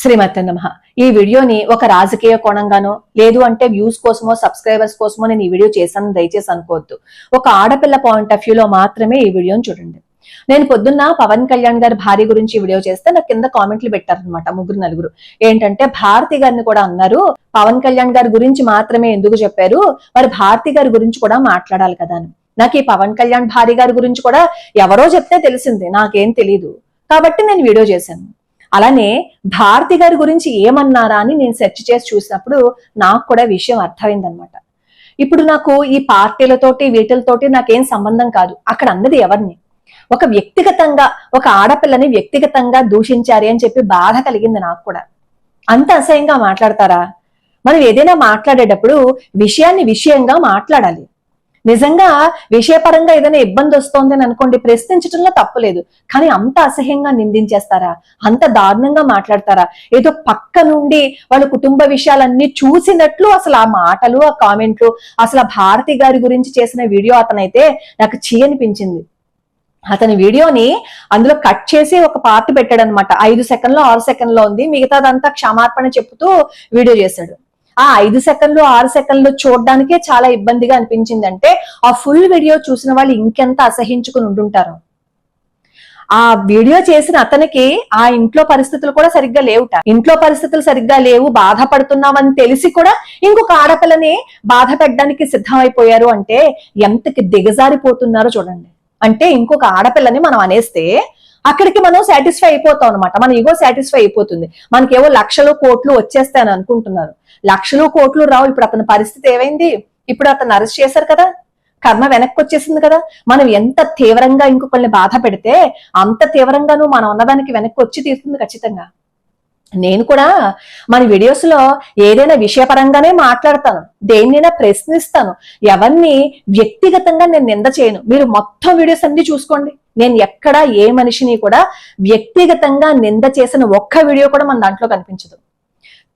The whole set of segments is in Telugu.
శ్రీమతి నమ. ఈ వీడియోని ఒక రాజకీయ కోణంగానో లేదు అంటే వ్యూస్ కోసమో సబ్స్క్రైబర్స్ కోసమో నేను ఈ వీడియో చేశాను దయచేసి అనుకోవద్దు. ఒక ఆడపిల్ల పాయింట్ ఆఫ్ వ్యూలో మాత్రమే ఈ వీడియోని చూడండి. నేను పొద్దున్న పవన్ కళ్యాణ్ గారి భార్య గురించి వీడియో చేస్తే నాకు కింద కామెంట్లు పెట్టారనమాట ముగ్గురు నలుగురు. ఏంటంటే భారతి గారిని కూడా అన్నారు పవన్ కళ్యాణ్ గారి గురించి మాత్రమే ఎందుకు చెప్పారు? మరి భారతి గారి గురించి కూడా మాట్లాడాలి కదా అని. నాకు ఈ పవన్ కళ్యాణ్ భార్య గారి గురించి కూడా ఎవరో చెప్తే తెలిసింది నాకేం తెలీదు. కాబట్టి నేను వీడియో చేశాను. అలానే భారతి గారి గురించి ఏమన్నారా అని నేను సెర్చ్ చేసి చూసినప్పుడు నాకు కూడా విషయం అర్థమైందనమాట ఇప్పుడు నాకు ఈ పార్టీలతోటి వీటిలతోటి నాకేం సంబంధం కాదు. అక్కడ అన్నది ఎవరిని? ఒక వ్యక్తిగతంగా ఒక ఆడపిల్లని వ్యక్తిగతంగా దూషించారు అని చెప్పి బాధ కలిగింది నాకు కూడా. అంత అసహ్యంగా మాట్లాడతారా? మనం ఏదైనా మాట్లాడేటప్పుడు విషయాన్ని విషయంగా మాట్లాడాలి. నిజంగా విషయపరంగా ఏదైనా ఇబ్బంది వస్తోంది అని అనుకోండి ప్రశ్నించడంలో తప్పులేదు కానీ అంత అసహ్యంగా నిందించేస్తారా? అంత దారుణంగా మాట్లాడతారా? ఏదో పక్క నుండి వాళ్ళ కుటుంబ విషయాలన్నీ చూసినట్లు అసలు ఆ మాటలు ఆ కామెంట్లు అసలు భారతి గారి గురించి చేసిన వీడియో అతనైతే నాకు చీ అనిపించింది. అతని వీడియోని అందులో కట్ చేసి ఒక పార్ట్ పెట్టాడు అనమాట ఐదు సెకండ్లో ఆరు సెకండ్లో ఉంది. మిగతాదంతా క్షమార్పణ చెప్తూ వీడియో చేశాడు. ఆ ఐదు సెకండ్లు ఆరు సెకండ్లు చూడడానికే చాలా ఇబ్బందిగా అనిపించింది అంటే ఆ ఫుల్ వీడియో చూసిన వాళ్ళు ఇంకెంత అసహించుకుని ఉంటుంటారు ఆ వీడియో చేసిన అతనికి ఆ ఇంట్లో పరిస్థితులు కూడా సరిగ్గా లేవుట. ఇంట్లో పరిస్థితులు సరిగ్గా లేవు బాధపడుతున్నామని తెలిసి కూడా ఇంకొక ఆడపిల్లని బాధ పెట్టడానికి సిద్ధమైపోయారు అంటే ఎంతకి దిగజారిపోతున్నారో చూడండి. అంటే ఇంకొక ఆడపిల్లని మనం అనేస్తే అక్కడికి మనం సాటిస్ఫై అయిపోతాం అనమాట మన ఈగో సాటిస్ఫై అయిపోతుంది. మనకేవో లక్షలు కోట్లు వచ్చేస్తాయని అనుకుంటున్నారు. లక్షలు కోట్లు రావు. ఇప్పుడు అతని పరిస్థితి ఏమైంది? ఇప్పుడు అతను అరెస్ట్ చేశారు కదా. కర్మ వెనక్కి వచ్చేసింది కదా. మనం ఎంత తీవ్రంగా ఇంకొకరిని బాధ పెడితే అంత తీవ్రంగాను మనం ఉన్నదానికి వెనక్కి వచ్చి తీరుతుంది ఖచ్చితంగా. నేను కూడా మన వీడియోస్లో ఏదైనా విషయపరంగానే మాట్లాడతాను. దేన్నైనా ప్రశ్నిస్తాను. ఎవరిని వ్యక్తిగతంగా నేను నింద చేయను. మీరు మొత్తం వీడియోస్ అన్ని చూసుకోండి. నేను ఎక్కడ ఏ మనిషిని కూడా వ్యక్తిగతంగా నింద చేసిన ఒక్క వీడియో కూడా మన దాంట్లో కనిపించదు.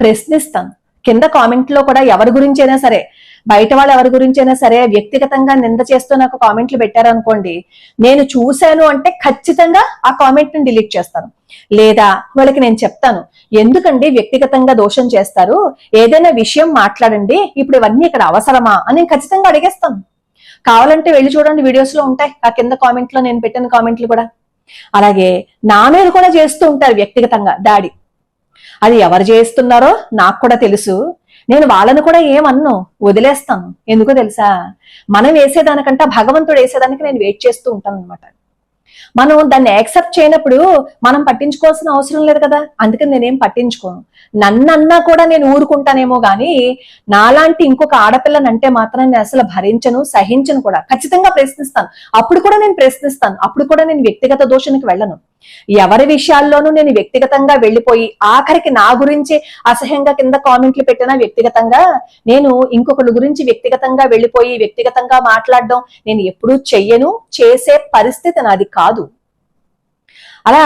ప్రశ్నిస్తాను. కింద కామెంట్లో కూడా ఎవరి గురించి అయినా సరే బయట వాళ్ళు ఎవరి గురించి అయినా సరే వ్యక్తిగతంగా నింద చేస్తూ నాకు కామెంట్లు పెట్టారనుకోండి నేను చూశాను అంటే ఖచ్చితంగా ఆ కామెంట్ని డిలీట్ చేస్తాను. లేదా వాళ్ళకి నేను చెప్తాను ఎందుకండి వ్యక్తిగతంగా దోషం చేస్తారు? ఏదైనా విషయం మాట్లాడండి ఇప్పుడు ఇవన్నీ ఇక్కడ అవసరమా? అని నేను ఖచ్చితంగా అడిగేస్తాను. కావాలంటే వెళ్ళి చూడండి వీడియోస్లో ఉంటాయి. ఆ కింద కామెంట్లో నేను పెట్టిన కామెంట్లు కూడా. అలాగే నా మీద కూడా చేస్తూ ఉంటారు వ్యక్తిగతంగా దాడి అది ఎవరు చేస్తున్నారో నాకు కూడా తెలుసు. నేను వాళ్ళని కూడా ఏమన్ను? వదిలేస్తాను. ఎందుకో తెలుసా? మనం వేసేదానికంటే భగవంతుడు వేసేదానికి నేను వెయిట్ చేస్తూ ఉంటాను అనమాట మనం దాన్ని యాక్సెప్ట్ చేయనప్పుడు మనం పట్టించుకోవాల్సిన అవసరం లేదు కదా. అందుకని నేనేం పట్టించుకోను. నన్నన్నా కూడా నేను ఊరుకుంటానేమో గాని నాలాంటి ఇంకొక ఆడపిల్లని అంటే మాత్రం నేను అసలు భరించను సహించను కూడా. ఖచ్చితంగా ప్రశ్నిస్తాను. అప్పుడు కూడా నేను ప్రశ్నిస్తాను. అప్పుడు కూడా నేను వ్యక్తిగత దోషానికి వెళ్ళను. ఎవరి విషయాల్లోనూ నేను వ్యక్తిగతంగా వెళ్ళిపోయి ఆఖరికి నా గురించి అసహ్యంగా కింద కామెంట్లు పెట్టినా వ్యక్తిగతంగా నేను ఇంకొకరి గురించి వ్యక్తిగతంగా వెళ్ళిపోయి వ్యక్తిగతంగా మాట్లాడడం నేను ఎప్పుడూ చెయ్యను. చేసే పరిస్థితి నాది కాదు. అలా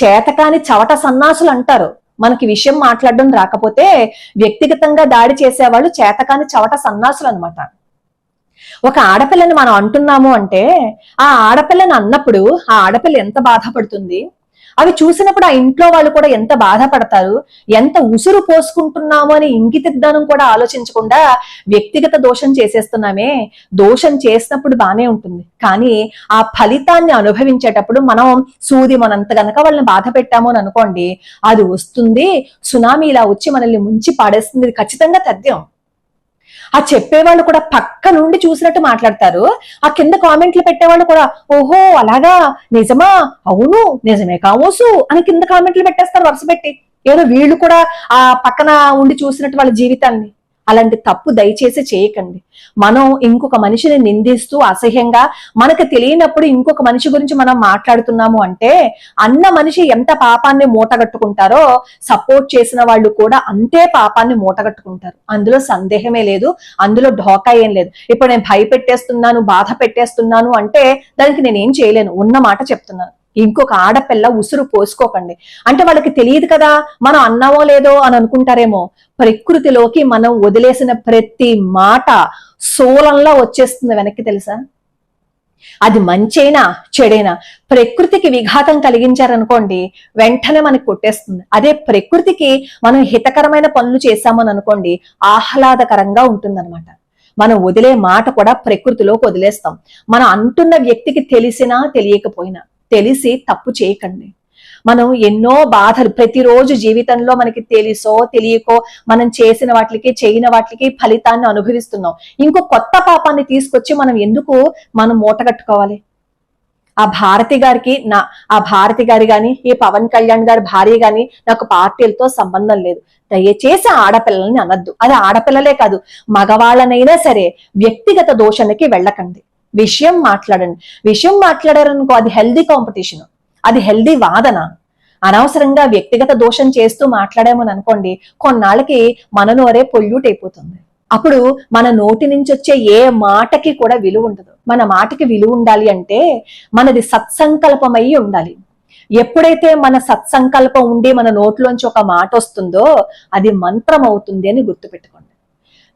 చేతకాని చవట సన్నాసులు అంటారు. మనకి విషయం మాట్లాడడం రాకపోతే వ్యక్తిగతంగా దాడి చేసేవాళ్ళు చేతకాని చవట సన్నాసులు అనమాట ఒక ఆడపిల్లని మనం అంటున్నాము అంటే ఆ ఆడపిల్లని అన్నప్పుడు ఆ ఆడపిల్ల ఎంత బాధపడుతుంది? అవి చూసినప్పుడు ఆ ఇంట్లో వాళ్ళు కూడా ఎంత బాధపడతారు ఎంత ఉసురు పోసుకుంటున్నాము అని ఇంగిత జ్ఞానం కూడా ఆలోచించకుండా వ్యక్తిగత దోషం చేసేస్తున్నామే దోషం చేసినప్పుడు బానే ఉంటుంది. కానీ ఆ ఫలితాన్ని అనుభవించేటప్పుడు మనం సూది మనంత గనక వాళ్ళని బాధ పెట్టాము అని అనుకోండి అది వస్తుంది సునామీ ఇలా వచ్చి మనల్ని ముంచి పాడేస్తుంది ఖచ్చితంగా తథ్యం. ఆ చెప్పేవాళ్ళు కూడా పక్క నుండి చూసినట్టు మాట్లాడతారు. ఆ కింద కామెంట్లు పెట్టేవాళ్ళు కూడా ఓహో అలాగా? నిజమా? అవును నిజమే కావోసు అని కింద కామెంట్లు పెట్టేస్తారు వరుస పెట్టి. ఏదో వీళ్ళు కూడా ఆ పక్కన ఉండి చూసినట్టు వాళ్ళ జీవితాన్ని అలాంటి తప్పు దయచేసి చేయకండి. మనం ఇంకొక మనిషిని నిందిస్తూ అసహ్యంగా మనకు తెలియనప్పుడు ఇంకొక మనిషి గురించి మనం మాట్లాడుతున్నాము అంటే అన్న మనిషి ఎంత పాపాన్ని మూటగట్టుకుంటారో సపోర్ట్ చేసిన వాళ్ళు కూడా అంతే పాపాన్ని మూటగట్టుకుంటారు. అందులో సందేహమే లేదు అందులో ఢోకా ఏం లేదు. ఇప్పుడు నేను భయపెట్టేస్తున్నాను బాధ పెట్టేస్తున్నాను అంటే దానికి నేనేం చేయలేను ఉన్న మాట చెప్తున్నాను. ఇంకొక ఆడపిల్ల ఉసురు పోసుకోకండి. అంటే వాళ్ళకి తెలియదు కదా మనం అన్నామో లేదో అని అనుకుంటారేమో. ప్రకృతిలోకి మనం వదిలేసిన ప్రతి మాట సోలంలా వచ్చేస్తుంది వెనక్కి తెలుసా? అది మంచైనా చెడైనా. ప్రకృతికి విఘాతం కలిగించారనుకోండి వెంటనే మనకి కొట్టేస్తుంది. అదే ప్రకృతికి మనం హితకరమైన పనులు చేశామని అనుకోండి ఆహ్లాదకరంగా ఉంటుందన్నమాట. మనం వదిలే మాట కూడా ప్రకృతిలోకి వదిలేస్తాం. మనం అంటున్న వ్యక్తికి తెలిసినా తెలియకపోయినా. తెలిసి తప్పు చేయకండి. మనం ఎన్నో బాధలు ప్రతిరోజు జీవితంలో మనకి తెలుసో తెలియకో మనం చేసిన వాటికి చేయని వాటికి ఫలితాన్ని అనుభవిస్తున్నాం. ఇంకో కొత్త పాపాన్ని తీసుకొచ్చి మనం ఎందుకు మనం మూట కట్టుకోవాలి? ఆ భారతి గారికి నా ఆ భారతి గారి గాని ఈ పవన్ కళ్యాణ్ గారి భార్య గాని నాకు పార్టీలతో సంబంధం లేదు. దయచేసి ఆడపిల్లల్ని అనద్దు. అది ఆడపిల్లలే కాదు మగవాళ్ళనైనా సరే వ్యక్తిగత దోషణకి వెళ్ళకండి. విషయం మాట్లాడండి. విషయం మాట్లాడారనుకో అది హెల్దీ కాంపిటీషన్ అది హెల్దీ వాదన. అనవసరంగా వ్యక్తిగత దోషం చేస్తూ మాట్లాడామని అనుకోండి కొన్నాళ్ళకి మన నోరే పొల్యూట్ అయిపోతుంది. అప్పుడు మన నోటి నుంచి వచ్చే ఏ మాటకి కూడా విలువ ఉండదు. మన మాటకి విలువ ఉండాలి అంటే మనది సత్సంకల్పమై ఉండాలి. ఎప్పుడైతే మన సత్సంకల్పం ఉండి మన నోట్లోంచి ఒక మాట వస్తుందో అది మంత్రం అవుతుంది అని గుర్తుపెట్టుకోండి.